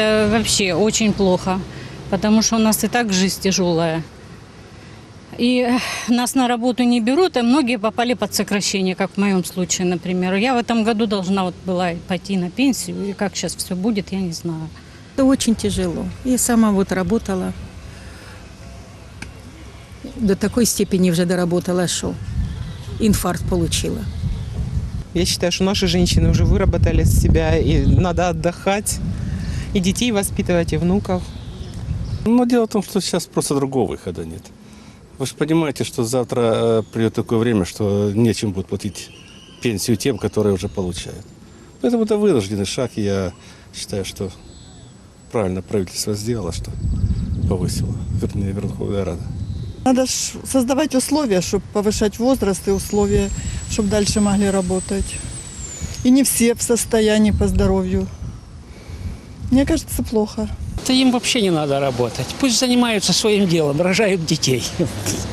это вообще очень плохо, потому что у нас и так жизнь тяжелая. И э, нас на работу не берут, и многие попали под сокращение, как в моем случае, например. Я в этом году должна вот была пойти на пенсию, и как сейчас все будет, я не знаю. Это очень тяжело. Я сама вот работала. До такой степени уже доработала, что инфаркт получила. Я считаю, что наши женщины уже выработали себя, и надо отдыхать, и детей воспитывать, и внуков. Но дело в том, что сейчас просто другого выхода нет. Вы же понимаете, что завтра э, придет такое время, что нечем будет платить пенсию тем, которые уже получают. Поэтому это вынужденный шаг, я считаю, что правильно правительство сделало, что повысило, вернее, Верховная Рада. Надо создавать условия, чтобы повышать возраст и условия, чтобы дальше могли работать. И не все в состоянии по здоровью. Мне кажется, плохо. Да им вообще не надо работать. Пусть занимаются своим делом, рожают детей.